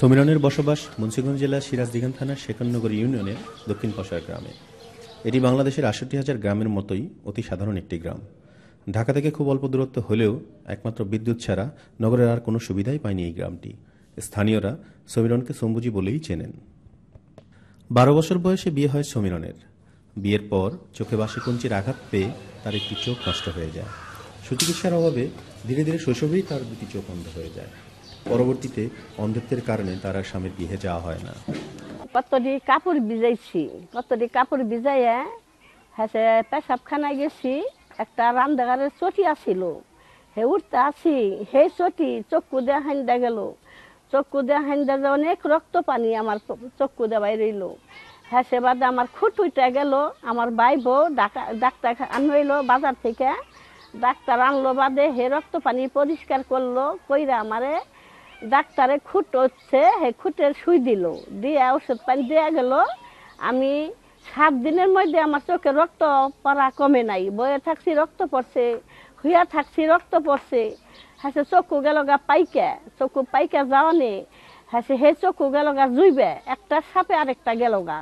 সমীরনের বসবাস মুন্সিগঞ্জ জেলার সিরাজদিগান থানার শেখননগর ইউনিয়নের দক্ষিণ পশার গ্রামে। এটি বাংলাদেশের আষট্টি হাজার গ্রামের মতোই অতি সাধারণ একটি গ্রাম। ঢাকা থেকে খুব অল্প দূরত্ব হলেও একমাত্র বিদ্যুৎ ছাড়া নগরের আর কোনো সুবিধাই পায়নি এই গ্রামটি। স্থানীয়রা সমীরনকে সম্বুজি বলেই চেনেন। বারো বছর বয়সে বিয়ে হয় সমীরনের। বিয়ের পর চোখে বাসি কঞ্চির আঘাত পেয়ে তার একটি চোখ নষ্ট হয়ে যায়। সুচিকিৎসার অভাবে ধীরে ধীরে শৈশবেই তার দুটি চোখ অন্ধ হয়ে যায়। পরবর্তীতে অন্ধত্বের কারণে তার স্বামীর বিয়ে যাওয়া হয় না। কতটি কাপড় ভিজাইছি, কতটি কাপড় ভিজাইয়া হ্যাঁ পেশাবখানায় গেছি, একটা রান্দাঘরের চটি আসিল হে উঠতে আসি হে চটি, চক্ষু দিয়ে হাইন্দা গেল। চক্ষু দেয়া হাইন্দা যে অনেক রক্ত পানি আমার চক্ষু দিয়ে বাইরে রইল সে বাদে আমার খুট উইটা গেল, আমার ভাই বউ ডাকা- ডাক্তার আনইল বাজার থেকে। ডাক্তার আনলো বাদে হে রক্ত পানি পরিষ্কার করল, কইরা আমারে ডাক্তারে খুঁট হচ্ছে, হে খুঁটের সুই দিল। দিয়ে ওষুধ পানি দেওয়া গেল। আমি সাত দিনের মধ্যে আমার চোখে রক্ত পড়া কমে নাই। বয়ে থাকছি, রক্ত পড়ছে হুইয়া থাকছি, রক্ত পড়ছে। হ্যাঁ চক্ষু গেল গা পাইকা চক্ষু পাইকা যাওয়া নে। হ্যাঁ হে চক্ষু গেল গা জুইবে, একটা সাপে আরেকটা গেল গা।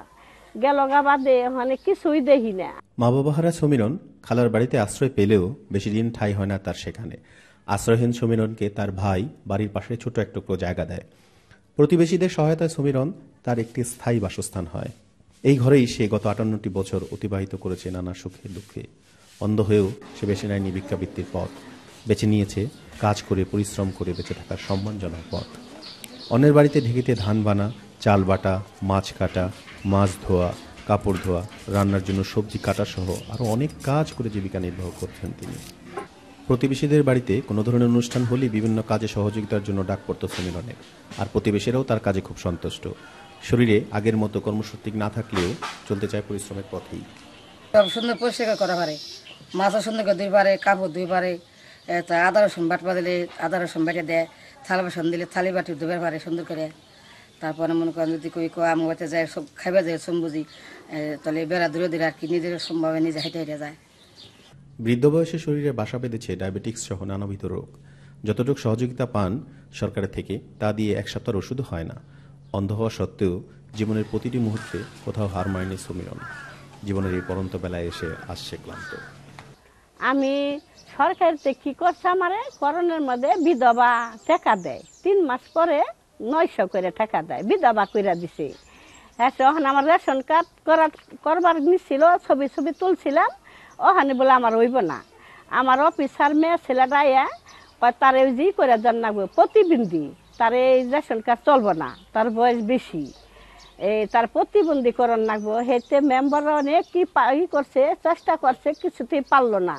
গেল গা বাদে মানে কিছুই দেখি না। মা বাবাহারা সমীরন খালার বাড়িতে আশ্রয় পেলেও বেশি দিন ঠাই হয় না তার সেখানে। আশ্রয়হীন সমীরনকে তার ভাই বাড়ির পাশে ছোট এক টুকরো জায়গা দেয়। প্রতিবেশীদের সহায়তায় সমীরন তার একটি স্থায়ী বাসস্থান হয়। এই ঘরেই সে গত আটান্নটি বছর অতিবাহিত করেছে নানা সুখে দুঃখে। অন্ধ হয়েও সে বেছে নেয়নি ভিক্ষাবৃত্তির পথ। বেছে নিয়েছে কাজ করে, পরিশ্রম করে বেঁচে থাকার সম্মানজনক পথ। অন্যের বাড়িতে ঢেকিতে ধান বানা, চাল বাটা, মাছ কাটা, মাছ ধোয়া, কাপড় ধোয়া, রান্নার জন্য সবজি কাটা সহ আরও অনেক কাজ করে জীবিকা নির্বাহ করছেন তিনি। প্রতিবেশীদের বাড়িতে কোনো ধরনের অনুষ্ঠান হলেই বিভিন্ন কাজে সহযোগিতার জন্য ডাক পড়ত সমীরনের আর প্রতিবেশীরাও তার কাজে খুব সন্তুষ্ট। শরীরে আগের মতো কর্মসূত্রিক না থাকলেও চলতে চায় পরিশ্রমের পথেই। সব সুন্দর পরিষ্কার করা পারে মাছও সুন্দর করে দুই পারে, কাপড় দুই পারে তা আদা রসুন বাটপা দিলে আদা রসুন বাটে দেয়, থালা বাসন দিলে থালি বাটি দুবার পারে সুন্দর করে। তারপরে মনে করেন যদি কই কো আম যায়, সব খাইবা যায় সম বুঝি তাহলে বেড়া দূরে দূরে আর কি নিজের সম্ভাবে নিজে হেঁটে হেঁটে যায়। বৃদ্ধ বয়সে শরীরে বাসা বেঁধেছে ডায়াবেটিক্স সহ নানাবিধ রোগ। যতটুকু সহযোগিতা পান সরকারের থেকে, তা দিয়ে এক সপ্তাহের ওষুধ হয় না। অন্ধ হওয়া সত্ত্বেও জীবনের প্রতিটি মুহূর্তে কোথাও হার মারেনি সমীরন জীবনের এই পরন্ত বেলায় এসে আসছে ক্লান্ত। আমি সরকারিতে কি করছে আমারে? করোনার মধ্যে বিধবা টাকা দেয়। তিন মাস পরে নয়শো করে টাকা দেয়। বিধবা কইরা দিছে। হ্যাঁ ওখানে আমার রেশন কার্ড করার করবার নিছিল, ছবি ছবি তুলছিলাম। ওখানে বলে আমার হইব না। আমার অফিসার মেয়ে ছেলেটা কয় তার জি করে দেন না প্রতিবন্ধী তার এই রেশন কার্ড চলবো না তার বয়স বেশি এই তার প্রতিবন্ধী প্রতিবন্ধীকরণ লাগবো হেতে মেম্বার অনেক কি ই করছে চেষ্টা করছে কিছুতেই পারল না।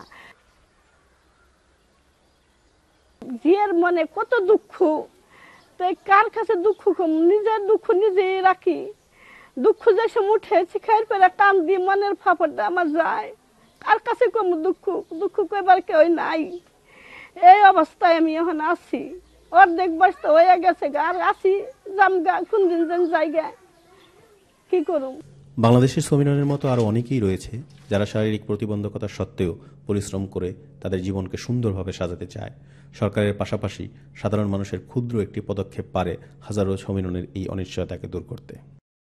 জিয়ের মনে কত দুঃখ তো কার কাছে দুঃখ নিজের দুঃখ নিজেই রাখি দুঃখ যে সে উঠে শিখার পেলে টান দিয়ে মনের ফাপড়টা আমার যায়। কার কাছে কম দুঃখ দুঃখ কইবার কেউ নাই। এই অবস্থায় আমি এখন আছি। অর্ধেক বয়স তো হয়ে গেছে গা, আর আসি জামগা কোন দিন যেন জায়গা কি করুম? বাংলাদেশের সমীরনের মতো আরও অনেকেই রয়েছে যারা শারীরিক প্রতিবন্ধকতা সত্ত্বেও পরিশ্রম করে তাদের জীবনকে সুন্দরভাবে সাজাতে চায়। সরকারের পাশাপাশি সাধারণ মানুষের ক্ষুদ্র একটি পদক্ষেপ পারে হাজারো সমীরনের এই অনিশ্চয়তাকে দূর করতে।